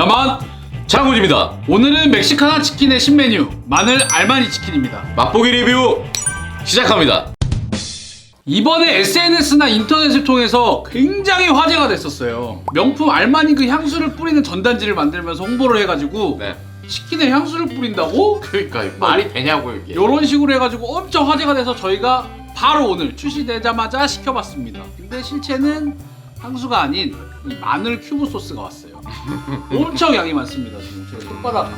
야만 장구지입니다. 오늘은 멕시카나 치킨의 신메뉴 마늘 알마니 치킨입니다. 맛보기 리뷰 시작합니다. 이번에 SNS나 인터넷을 통해서 굉장히 화제가 됐었어요. 명품 알마니 그 향수를 뿌리는 전단지를 만들면서 홍보를 해가지고 네. 치킨에 향수를 뿌린다고? 그러니까 말이 되냐고 이게. 이런 식으로 해가지고 엄청 화제가 돼서 저희가 바로 오늘 출시되자마자 시켜봤습니다. 근데 실체는 향수가 아닌 이 마늘 큐브 소스가 왔어요. 엄청 양이 많습니다. 지금 제 손바닥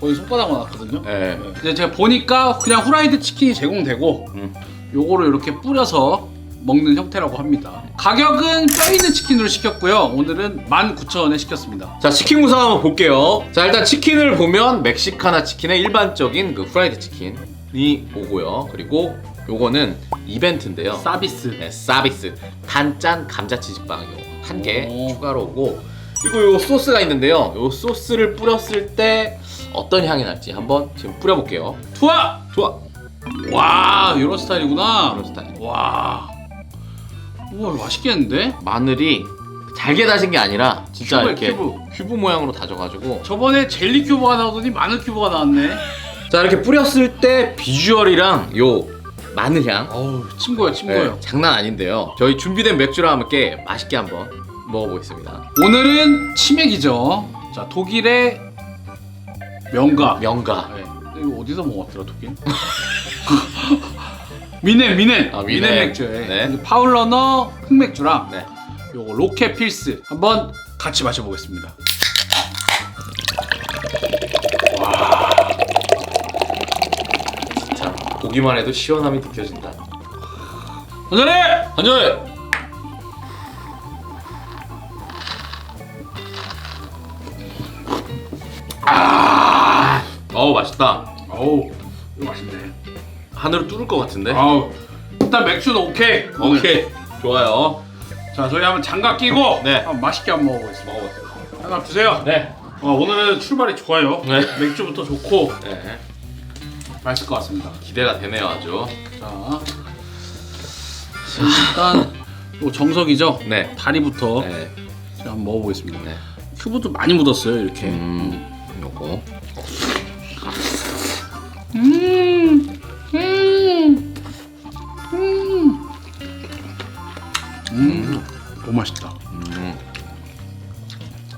거의 손바닥만 왔거든요. 네. 근데 제가 보니까 그냥 후라이드 치킨이 제공되고 음. 요거를 이렇게 뿌려서 먹는 형태라고 합니다. 가격은 뼈 있는 치킨으로 시켰고요. 오늘은 19,000원에 시켰습니다. 자 치킨 무상 한번 볼게요. 자 일단 치킨을 보면 멕시카나 치킨의 일반적인 그 프라이드 치킨이 오고요. 그리고 요거는 이벤트인데요. 서비스. 네, 서비스 단짠 감자치즈빵 한개 오. 추가로 오고 그리고 요 소스가 있는데요. 요 소스를 뿌렸을 때 어떤 향이 날지 한번 지금 뿌려볼게요. 투하! 좋아. 와, 이런 스타일이구나. 이런 스타일. 와. 우와, 맛있겠는데? 마늘이 잘게 다진 게 아니라 진짜 큐브에 이렇게 큐브. 큐브 모양으로 다져가지고 저번에 젤리 큐브가 나오더니 마늘 큐브가 나왔네. 자 이렇게 뿌렸을 때 비주얼이랑 요 마늘향 어우, 침고요, 침고요. 네, 장난 아닌데요. 저희 준비된 맥주랑 함께 맛있게 한번 먹어보겠습니다. 오늘은 치맥이죠. 자, 독일의 명가. 명가. 네. 이거 어디서 먹었더라, 독일? 미넨, 미넨. 아, 미넨, 미넨. 맥주. 예. 네. 파울러너 흑맥주랑 네. 요거 로켓 필스 한번 같이 마셔보겠습니다. 보기만 해도 시원함이 느껴진다. 한잔해! 한잔. 아, 어우 맛있다. 어우, 이거 맛있네. 하늘을 뚫을 것 같은데. 아우, 일단 맥주는 오케이. 오늘. 오케이, 좋아요. 자, 저희 한번 장갑 끼고 네. 한번 맛있게 한번 먹어보겠습니다. 먹어보세요. 장갑 주세요. 네. 어, 오늘은 출발이 좋아요. 네. 맥주부터 좋고 네. 맛있을 것 같습니다. 기대가 되네요, 아주. 자, 일단 요 정석이죠. 네. 다리부터 네. 제가 한번 먹어보겠습니다. 네. 큐브도 많이 묻었어요, 이렇게. 음, 요거. 음, 음, 음, 음, 너무 맛있다. 음.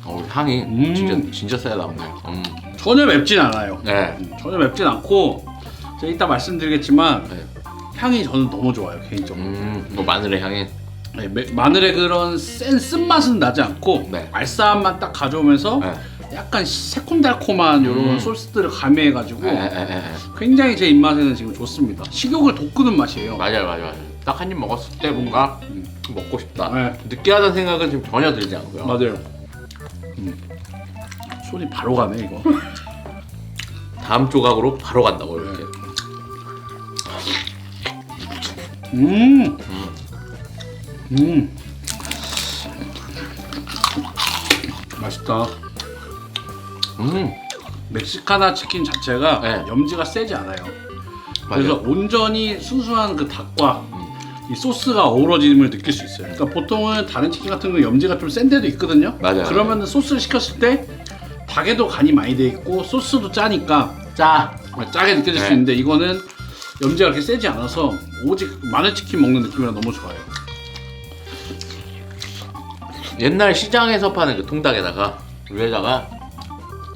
어, 향이 음. 진짜 진짜 세다 오늘. 음. 전혀 맵진 않아요. 네. 음, 전혀 맵진 않고 제가 이따 말씀드리겠지만 네. 향이 저는 너무 좋아요, 개인적으로. 음. 뭐 마늘의 향이. 네, 매- 마늘의 그런 센 쓴맛은 나지 않고 네. 알싸함만 딱 가져오면서 네. 약간 새콤달콤한 이런 음. 소스들을 가미해가지고 에, 에, 에, 에. 굉장히 제 입맛에는 지금 좋습니다. 식욕을 돋구는 맛이에요. 맞아요, 맞아요, 맞아요. 딱 한 입 먹었을 때 뭔가 음. 먹고 싶다. 네. 느끼하다는 생각은 지금 전혀 들지 않고요. 맞아요. 음. 손이 바로 가네 이거. 다음 조각으로 바로 간다고 이 음. 음. 맛있다. 음. 멕시카나 치킨 자체가 네. 염지가 세지 않아요. 맞아요. 그래서 온전히 순수한 그 닭과 음. 이 소스가 어우러짐을 느낄 수 있어요. 그러니까 보통은 다른 치킨 같은 경우 염지가 좀 센 데도 있거든요. 맞아요. 그러면 소스를 시켰을 때 닭에도 간이 많이 돼 있고 소스도 짜니까 짜. 짜게 느껴질 수 네. 있는데 이거는 염지가 그렇게 세지 않아서 오직 마늘 치킨 먹는 느낌이라 너무 좋아요. 옛날 시장에서 파는 그 통닭에다가 위에다가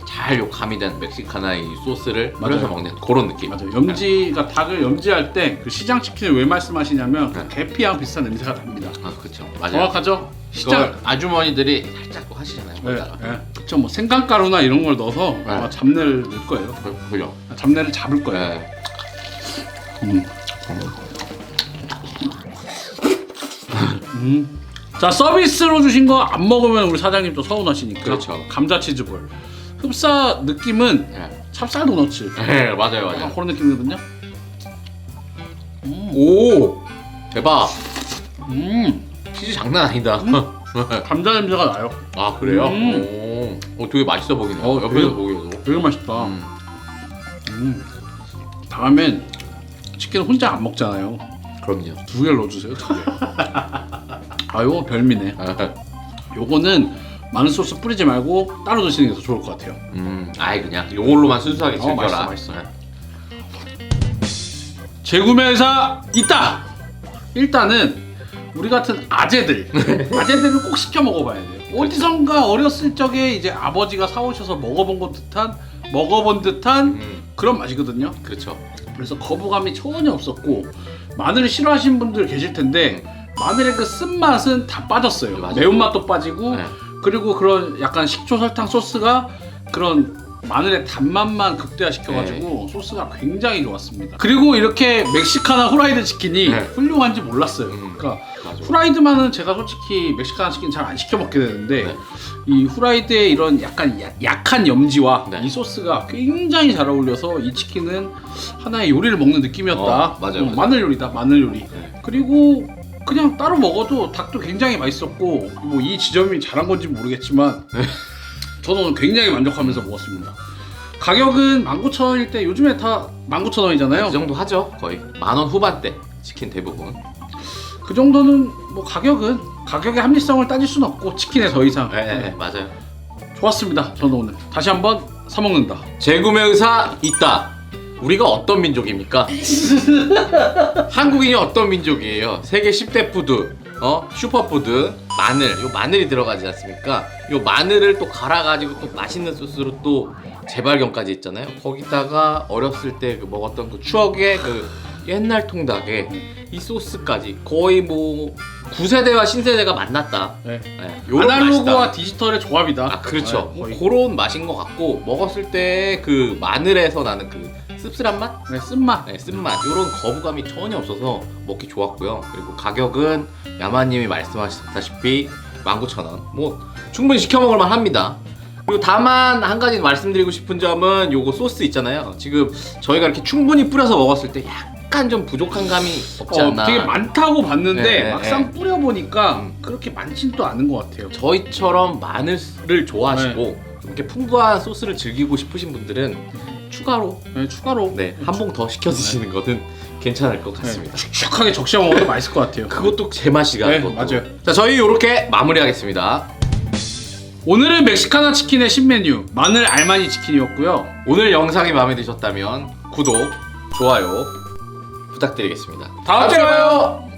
잘 요 가미된 멕시카나 이 소스를 뿌려서 맞아요. 먹는 그런 느낌. 맞아요. 염지가 닭을 염지할 때 그 시장 치킨을 왜 말씀하시냐면 네. 계피향 비슷한 냄새가 납니다. 아 그렇죠. 맞아요. 정확하죠? 시장 아주머니들이 살짝 또 하시잖아요. 네, 거기다가. 네. 그쵸 뭐 생강가루나 이런 걸 넣어서 네. 아마 잡내를 넣을 거예요. 그- 그죠. 아, 잡내를 잡을 거예요. 네. 음. 음. 자 서비스로 주신 거 안 먹으면 우리 사장님 또 서운하시니까. 그렇죠. 감자 치즈볼. 흡사 느낌은 네. 찹쌀 도너츠. 네, 맞아요, 맞아요. 그런 느낌이거든요. 오, 대박. 음. 치즈 장난 아니다. 감자 냄새가 나요. 아 그래요? 음. 오, 어, 되게 맛있어 보이네요. 어, 옆에서 되게- 보기에도. 되게 맛있다. 음. 음. 다음엔 치킨 혼자 안 먹잖아요. 그럼요. 두 개를 넣어주세요. 두 개. 아 요거 별미네. 아, 요거는 마늘 소스 뿌리지 말고 따로 드시는 게 더 좋을 것 같아요. 음, 아예 그냥 요걸로만 순수하게 어, 즐겨라. 맛있어, 맛있어. 네. 재구매사 있다. 일단은 우리 같은 아재들, 아재들은 꼭 시켜 먹어봐야 돼요. 어디선가 어렸을 적에 이제 아버지가 사오셔서 먹어본 것 듯한, 먹어본 듯한 음, 그런 맛이거든요. 그렇죠. 그래서 거부감이 전혀 없었고 마늘을 싫어하시는 분들 계실 텐데 마늘의 그 쓴맛은 다 빠졌어요. 맞아요. 매운맛도 빠지고 네. 그리고 그런 약간 식초 설탕 소스가 그런 마늘의 단맛만 극대화시켜가지고 네. 소스가 굉장히 좋았습니다. 그리고 이렇게 멕시카나 후라이드 치킨이 네. 훌륭한지 몰랐어요. 음. 그러니까 맞아. 후라이드만은 제가 솔직히 멕시카나 치킨 잘 안 시켜 먹게 되는데 네. 이 후라이드의 이런 약간 야- 약한 염지와 네. 이 소스가 굉장히 잘 어울려서 이 치킨은 하나의 요리를 먹는 느낌이었다. 어, 맞아요, 맞아요. 마늘 요리다, 마늘 요리. 네. 그리고 그냥 따로 먹어도 닭도 굉장히 맛있었고 뭐 이 지점이 잘한 건지 모르겠지만 네. 저는 굉장히 만족하면서 먹었습니다. 가격은 19,000원일 때 요즘에 다 19,000원이잖아요. 그 정도 하죠. 거의 만 원 후반대 치킨 대부분. 그 정도는 뭐 가격은 가격의 합리성을 따질 수는 없고 치킨에 더 이상 네, 네, 네, 맞아요. 좋았습니다. 저는 오늘 다시 한번 사 먹는다. 재구매 의사 있다. 우리가 어떤 민족입니까? 한국인이 어떤 민족이에요? 세계 10대 푸드, 어 슈퍼푸드 마늘, 요 마늘이 들어가지 않습니까? 요 마늘을 또 갈아가지고 또 맛있는 소스로 또 재발견까지 했잖아요. 거기다가 어렸을 때 그 먹었던 그 추억의 그 옛날 통닭에 이 소스까지 거의 뭐 9세대와 신세대가 만났다. 네. 네, 요런 아날로그와 맛이다. 디지털의 조합이다. 아 그렇죠. 네, 거의. 그런 맛인 것 같고 먹었을 때 그 마늘에서 나는 그 씁쓸한 맛, 네, 쓴맛. 네, 쓴맛 이런 거부감이 전혀 없어서 먹기 좋았고요. 그리고 가격은 야마님이 말씀하셨다시피 19,000원. 뭐 충분히 시켜 먹을 만합니다. 그리고 다만 한 가지 말씀드리고 싶은 점은 요거 소스 있잖아요. 지금 저희가 이렇게 충분히 뿌려서 먹었을 때 약간 좀 부족한 감이 없지 어, 않나. 되게 많다고 봤는데 네, 네, 막상 뿌려 보니까 음. 그렇게 많진 또 않은 것 같아요. 저희처럼 마늘을 좋아하시고 네. 좀 이렇게 풍부한 소스를 즐기고 싶으신 분들은 추가로 네, 추가로 네, 한 봉 더 시켜 드시는 것은 괜찮을 것 네, 같습니다. 축축하게 적셔 먹어도 맛있을 것 같아요. 그것도 제 맛이가 네, 그것도. 맞아요. 자, 저희 이렇게 마무리하겠습니다. 오늘은 멕시카나 치킨의 신메뉴 마늘 알마니 치킨이었고요. 오늘 영상이 마음에 드셨다면 구독, 좋아요 부탁드리겠습니다. 다음 주에 봐요.